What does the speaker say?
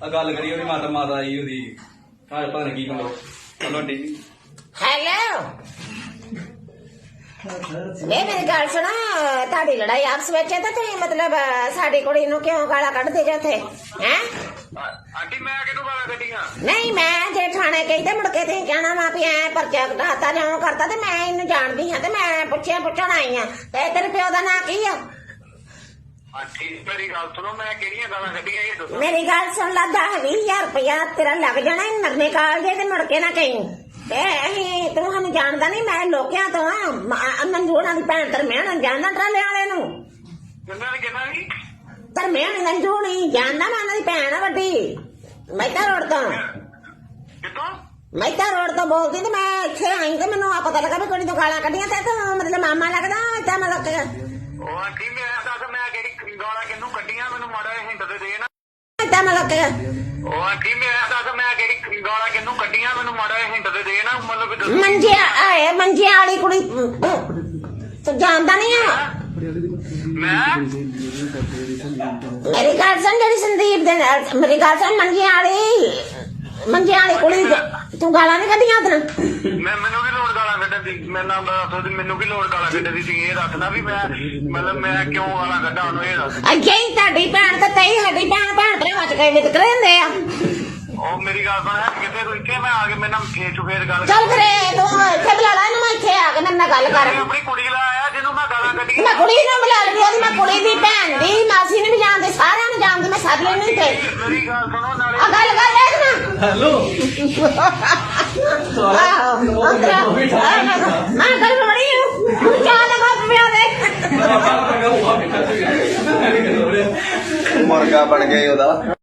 ਆ ਗੱਲ ਕਰੀ ਉਹਦੀ ਮਾਤਾ ਮਾਤਾ ਆਈ ਉਹਦੀ। ਹਾਂ ਪਤਾ ਨਹੀਂ ਕੀ ਕਹਿੰਦਾ ਚਲੋ ਜੀ ਹੈਲੋ ਇਹ ਮੇਰੀ ਗੱਲ ਸੁਣੋ ਤੁਹਾਡੀ ਲੜਾਈ ਆਪਸ ਵਿੱਚ ਹੈ ਤਾਂ ਤੁਸੀਂ ਮਤਲਬ ਅਹ, ਸਾਡੀ ਕੁੜੀ ਨੂੰ ਕਿਉਂ ਗਾਲਾਂ ਕੱਢਦੇ ਜੇ ਉੱਥੇ? ਹੈ? ਆਂਟੀ ਮੈਂ ਕਿਹਨੂੰ ਗਾਲਾਂ ਕੱਢੀਆਂ? ਨਹੀਂ ਮੈਂ ਜੇ ਥਾਣੇ ਕਹਿੰਦੇ ਮੁੜ ਕੇ ਤੁਸੀਂ ਕਹਿਣਾ ਵਾ ਵੀ ਐ ਪਰਚਾ ਕਟਾਤਾ ਜਾਂ ਉਹ ਕਰਤਾ ਤੇ ਮੈਂ ਇਹਨੂੰ ਜਾਣਦੀ ਹਾਂ ਤੇ ਮੈਂ ਪੁੱਛਿਆ ਪੁੱਛਣ ਆਈ ਆ ਤੇ ਤੇਰੇ ਪਿਓ ਦਾ ਨਾਂ ਕੀ ਆ? ਮੇਰੀ ਗੱਲ ਸੁਣੋ ਮੈਂ ਕਿਹੜੀਆਂ ਗਾਲਾਂ ਕੱਢੀਆਂ ਇਹ ਦੱਸੋ। ਮੇਰੀ ਗੱਲ ਸੁਣ ਲਾ 10 20000 ਰੁਪਇਆ ਤੇਰਾ ਲੱਗ ਜਾਣਾ ਇਹ ਨਰਨੇ ਕਾਲ ਜੇ ਤੇ ਮੁੜ ਕੇ ਨਾ ਕਹੀਂ। ਤੇ ਅਸੀਂ ਤੂੰ ਸਾਨੂੰ ਜਾਣਦਾ ਨਹੀਂ ਮੈਂ ਲੋਕਿਆਂ ਤੋਂ ਆ ਨੰਜੂਣਾ ਦੀ ਭੈਣ ਧਰਮਿਆਣਾ ਜਾਣਦਾ ਟਰਾਲੇ ਵਾਲੇ ਨੂੰ। ਕਿੰਨਾ ਕਿੰਨਾ ਨਹੀਂ ਧਰਮਿਆਣੀ ਨੰਜੂਣੀ ਜਾਣਦਾ ਮੈਂ ਉਹਨਾਂ ਦੀ ਭੈਣ ਆ ਵੱਡੀ। ਮਹਿਤਾ ਰੋਡ ਤੋਂ। ਕਿਤੋਂ ਮਹਿਤਾ ਰੋਡ ਤੋਂ ਬੋਲਦੀ ਤੇ ਮੈਂ ਇੱਥੇ ਆਈ ਤੇ ਮੈਨੂੰ ਆ ਪਤਾ ਲੱਗਾ ਵੀ ਕੁੜੀ ਤੋਂ ਗਾਲਾਂ ਕੱਢੀਆਂ ਤੇ ਤੂੰ ਮਤਲਬ ਮਾਮਾ ਲੱਗਦਾ ਏਦਾਂ ਮਤਲਬ ਉਹ ਆਂਟੀ ਮੈਂ ਮੈਂ ਕਿਹੜੀ ਗਾਲਾਂ ਕਿਹਨੂੰ ਕੱਢੀਆਂ ਮੈਨੂੰ ਮਾੜਾ ਜਿਹਾ ਹਿੰਟ ਦੇ ਦੇ ਨਾ ਕਿ ਉਹ ਆਂਟੀ ਮੈਂ ਦੱਸ ਮੈਂ ਕਿਹੜੀ ਗਾਲਾਂ ਕਿਹਨੂੰ ਕੱਢੀਆਂ? ਮੈਨੂੰ ਮਾੜਾ ਹਿੰਟ ਦੇ ਦੇ ਨਾ ਮਤਲਬ ਵੀ ਦੱਸੋ। ਮੰਜਿਆ ਆਏ ਮੰਜਿਆ ਵਾਲੀ ਕੁੜੀ ਤੂੰ ਜਾਣਦਾ ਨਹੀਂ ਆ ਮੈਂ? ਮੇਰੀ ਗੱਲ ਸੁਣ ਜਿਹੜੀ ਸੰਦੀਪ ਦੇ ਨਾਲ ਮੇਰੀ ਗੱਲ ਸੁਣ ਮੰਜਿਆ ਵਾਲੀ। ਮੰਜਿਆ ਵਾਲੀ ਕੁੜੀ ਤੂੰ ਗਾਲਾਂ ਨਹੀਂ ਕੱਢੀਆਂ ਉਹਦੇ ਮੈਂ ਮੈਨੂੰ ਵੀ ਲੋੜ ਗਾਲਾਂ ਮੈਂ ਨਾਮ ਦੱਸ ਦੀ ਮੈਨੂੰ ਵੀ ਲੋੜ ਗਾਲਾਂ ਕੱਢਣ ਦੀ ਸੀ ਇਹ ਦੱਸਣਾ ਵੀ ਮੈਂ ਮਤਲਬ ਮੈਂ ਕਿਉਂ ਗਾਲਾਂ ਕੱਢਾਂ ਉਹਨੂੰ ਇਹ ਦੱਸ। ਅੱਗੇ ਹੀ ਤੁਹਾਡੀ ਭੈਣ ਤੇ ਤਈ ਸਾਡੀ ਭੈਣ ਭੈਣ ਤੇ ਵੱਜ ਕੇ ਵਿਤਕਰੇ ਹੁੰਦੇ ਆ। ਉਹ ਮੇਰੀ ਗੱਲ ਸੁਣ ਹੈ ਕਿਤੇ ਤੂੰ ਇੱਥੇ? ਮੈਂ ਆ ਕੇ ਮੇਰੇ ਨਾਲ ਟੂ ਫੇਸ ਗੱਲ ਚੱਲ ਫਿਰ ਇਹ ਤੂੰ ਇੱਥੇ ਬੁਲਾ ਲੈ ਇਹਨੂੰ ਮੈਂ ਇੱਥੇ ਆ ਕੇ ਨਾਲ ਗੱਲ ਕਰ। ਮੈਂ ਆਪਣੀ ਕੁੜੀ ਲਾਇਆ ਜਿਹਨੂੰ ਮੈਂ ਗਾਲਾਂ ਕੱਢੀਆਂ। ਮੈਂ ਕੁੜੀ ਨੂੰ ਬੁਲਾ ਲਈ ਉਹਦੀ ਮੈਂ ਕੁੜੀ ਦੀ ਭੈਣ ਦੀ ਮਾਸੀ ਨੂੰ ਵੀ ਜਾਣਦੀ ਸਾਰਿਆਂ ਨੂੰ ਜਾਣਦੀ ਮੈਂ ਸੱਦ ਲੈਣੀ ਤੇ ਮੇਰੀ ਗੱਲ ਸੁਣੋ ਨਾਲੇ ਆ ਗੱਲ ਕਰ ਲੈ ਇਹਦੇ ਨਾਲ ਹੈਲੋ। ਮੁਰਗਾ ਬਣ ਗਿਆ ਈ ਉਹਦਾ।